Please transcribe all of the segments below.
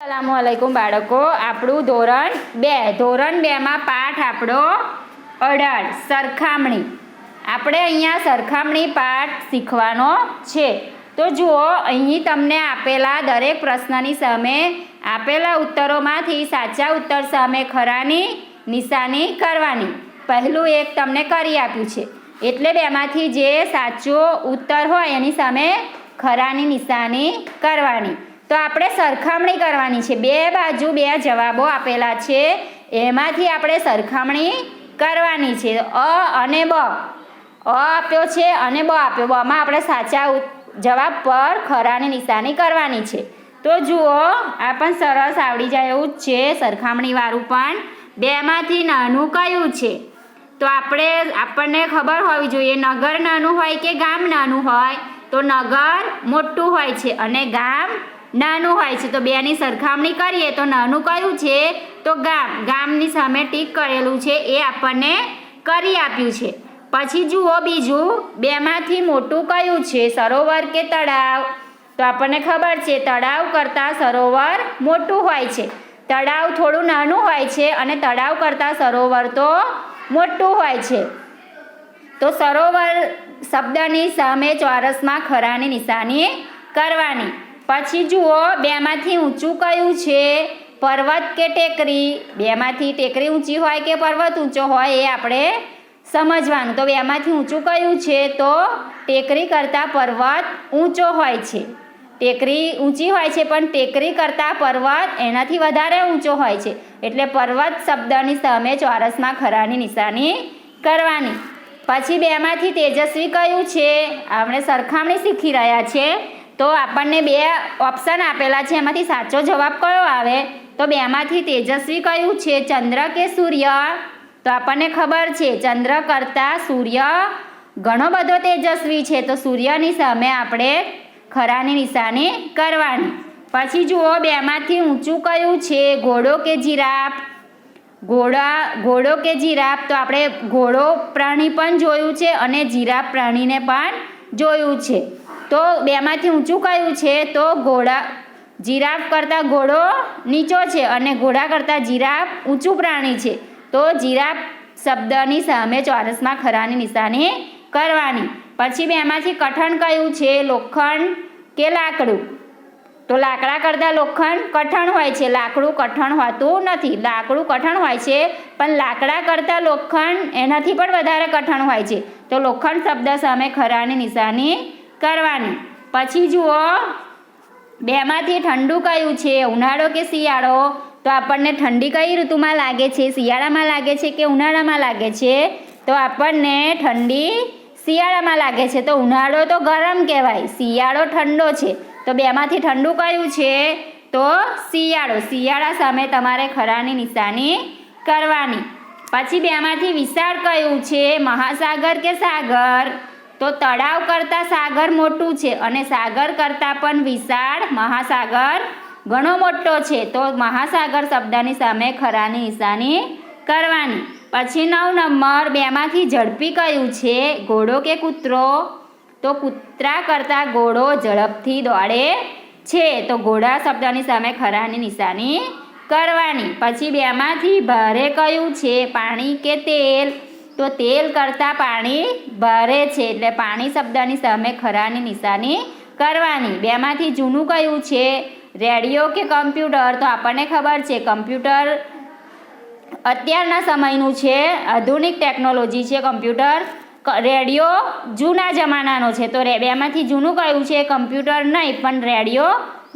અસલામુ અલૈકુમ બાળકો. આપણું ધોરણ બે. ધોરણ બેમાં પાઠ આપણો અઢાર. સરખામણી. આપણે અહીંયા સરખામણી પાઠ શીખવાનો છે. તો જુઓ, અહીં તમને આપેલા દરેક પ્રશ્નની સામે આપેલા ઉત્તરોમાંથી સાચા ઉત્તર સામે ખરાની નિશાની કરવાની. પહેલું એક તમને કરી આપ્યું છે. એટલે બેમાંથી જે સાચો ઉત્તર હોય એની સામે ખરાની નિશાની કરવાની. તો આપણે સરખામણી કરવાની છે. બે બાજુ બે જવાબો આપેલા છે. એમાંથી આપણે સરખામણી કરવાની છે. અ અને બ. અ આપ્યો છે અને બ આપ્યો. બમાં આપણે સાચા જવાબ પર ખરાની નિશાની કરવાની છે. તો જુઓ, આ પણ સરસ આવડી જાય એવું જ છે સરખામણીવાળું પણ. બેમાંથી નાનું કયું છે? તો આપણે, આપણને ખબર હોવી જોઈએ, નગર નાનું હોય કે ગામ નાનું હોય? તો નગર મોટું હોય છે અને ગામ નાનું હોય છે, તો બેની સરખામણી કરીએ. તો નાનું કયું છે? તો ગામ. ગામની સામે ટીક કરેલું છે, એ આપણને કરી આપ્યું છે. પછી જુઓ બીજું. બેમાંથી મોટું કયું છે? સરોવર કે તળાવ? તો આપણને ખબર છે, તળાવ કરતાં સરોવર મોટું હોય છે. તળાવ થોડું નાનું હોય છે અને તળાવ કરતાં સરોવર તો મોટું હોય છે. તો સરોવર શબ્દની સામે ચોરસમાં ખરાની નિશાની કરવાની. પછી જુઓ, બેમાંથી ઊંચું કયું છે? પર્વત કે ટેકરી? બેમાંથી ટેકરી ઊંચી હોય કે પર્વત ઊંચો હોય એ આપણે સમજવાનું. તો બેમાંથી ઊંચું કયું છે? તો ટેકરી કરતાં પર્વત ઊંચો હોય છે. ટેકરી ઊંચી હોય છે, પણ ટેકરી કરતાં પર્વત એનાથી વધારે ઊંચો હોય છે. એટલે પર્વત શબ્દની સામે ચોરસમાં ખરાની નિશાની કરવાની. પછી બેમાંથી તેજસ્વી કયું છે? આપણે સરખામણી શીખી રહ્યા છે. તો આપણને બે ઓપ્શન આપેલા છે. એમાંથી સાચો જવાબ કયો આવે? તો બેમાંથી તેજસ્વી કયું છે? ચંદ્ર કે સૂર્ય? તો આપણને ખબર છે, ચંદ્ર કરતાં સૂર્ય ઘણો બધો તેજસ્વી છે. તો સૂર્યની સામે આપણે ખરાની નિશાની કરવાની. પછી જુઓ, બેમાંથી ઊંચું કયું છે? ઘોડો કે જીરાફ? ઘોડા, ઘોડો કે જીરાફ? તો આપણે ઘોડો પ્રાણી પણ જોયું છે અને જીરાફ પ્રાણીને પણ જોયું છે. તો બેમાંથી ઊંચું કયું છે? તો ઘોડા. જીરાફ કરતાં ઘોડો નીચો છે અને ઘોડા કરતાં જીરાફ ઊંચું પ્રાણી છે. તો જીરાફ શબ્દની સામે ચોરસમાં ખરાની નિશાની કરવાની. પછી બેમાંથી કઠણ કયું છે? લોખંડ કે લાકડું? તો લાકડા કરતાં લોખંડ કઠણ હોય છે. લાકડું કઠણ હોતું નથી. લાકડું કઠણ હોય છે, પણ લાકડા કરતાં લોખંડ એનાથી પણ વધારે કઠણ હોય છે. તો લોખંડ શબ્દ સામે ખરાની નિશાની કરવાની. પછી જુઓ, બેમાંથી ઠંડુ કયું છે? ઉનાળો કે શિયાળો? તો આપણને ઠંડી કઈ ઋતુમાં લાગે છે? શિયાળામાં લાગે છે કે ઉનાળામાં લાગે છે? તો આપણને ઠંડી શિયાળામાં લાગે છે. તો ઉનાળો તો ગરમ કહેવાય, શિયાળો ઠંડો છે. તો બેમાંથી ઠંડુ કયું છે? તો શિયાળો. શિયાળા સામે તમારે ખરાની નિશાની કરવાની. પછી બેમાંથી વિશાળ કયું છે? મહાસાગર કે સાગર? તો તળાવ કરતાં સાગર મોટું છે અને સાગર કરતાં પણ વિશાળ મહાસાગર ઘણો મોટો છે. તો મહાસાગર શબ્દની સામે ખરાની નિશાની કરવાની. પછી નવ નંબર, બેમાંથી ઝડપી કયું છે? ઘોડો કે કૂતરો? તો કૂતરા કરતાં ઘોડો ઝડપથી દોડે છે. તો ઘોડા શબ્દની સામે ખરાની નિશાની કરવાની. પછી બેમાંથી ભારે કયું છે? પાણી કે તેલ? તો તેલ કરતાં પાણી ભારે છે. એટલે પાણી શબ્દની સામે ખરાની નિશાની કરવાની. બેમાંથી જૂનું કયું છે? રેડિયો કે કમ્પ્યુટર? તો આપણને ખબર છે, કમ્પ્યુટર અત્યારના સમયનું છે. આધુનિક ટેકનોલોજી છે કમ્પ્યુટર. રેડિયો જૂના જમાનાનો છે. તો બેમાંથી જૂનું કયું છે? કમ્પ્યુટર નહીં, પણ રેડિયો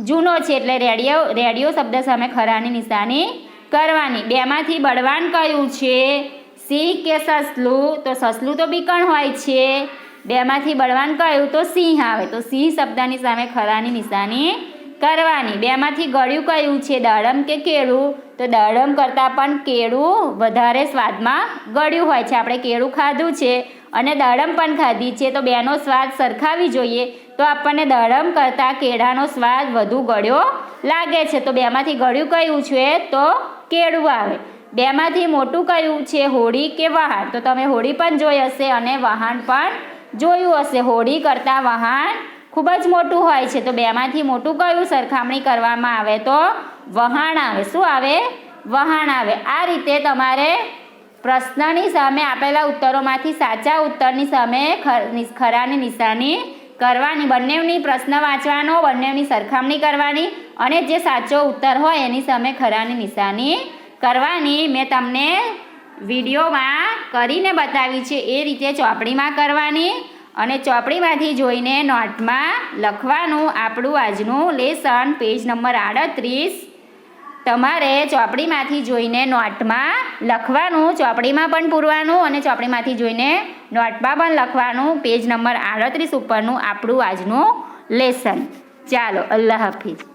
જૂનો છે. એટલે રેડિયો રેડિયો શબ્દ સામે ખરાની નિશાની કરવાની. બેમાંથી બળવાન કયું છે? સિંહ કે સસલું, તો સસલું તો બીકણ હોય છે. બેમાંથી બળવાન કયું? તો સિંહ આવે. તો સિંહ શબ્દની સામે ખરાની નિશાની કરવાની. બેમાંથી ગળ્યું કયું છે? દાડમ કે કેળું? તો દાડમ કરતાં પણ કેળું વધારે સ્વાદમાં ગળ્યું હોય છે. આપણે કેળું ખાધું છે અને દાડમ પણ ખાધી છે. તો બેનો સ્વાદ સરખાવી જોઈએ. તો આપણને દાડમ કરતાં કેળાનો સ્વાદ વધુ ગળ્યો લાગે છે. તો બેમાંથી ગળ્યું કયું છે? તો કેળું આવે. બેમાંથી મોટું કયું છે? હોડી કે વહાણ તો તમે હોડી પણ જોઈ હશે અને વહાણ પણ જોયું હશે. હોડી કરતાં વહાણ ખૂબ જ મોટું હોય છે. તો બેમાંથી મોટું કયું સરખામણી કરવામાં આવે? તો વહાણ આવે. શું આવે? વહાણ આવે. આ રીતે તમારે પ્રશ્નની સામે આપેલા ઉત્તરોમાંથી સાચા ઉત્તરની સામે ખરાની નિશાની કરવાની, બંનેની પ્રશ્ન વાંચવાનો, બંનેની સરખામણી કરવાની અને જે સાચો ઉત્તર હોય એની સામે ખરાની નિશાની કરવાની મેં તમને વિડીયોમાં કરીને બતાવી છે. એ રીતે ચોપડીમાં કરવાની અને ચોપડીમાંથી જોઈને નોટમાં લખવાનું આપણું આજનું લેસન. પેજ નંબર આડત્રીસ. તમારે ચોપડીમાંથી જોઈને નોટમાં લખવાનું, ચોપડીમાં પણ પૂરવાનું અને ચોપડીમાંથી જોઈને નોટમાં પણ લખવાનું. પેજ નંબર આડત્રીસ ઉપરનું આપણું આજનું લેસન. ચાલો, અલ્લાહ હાફિઝ.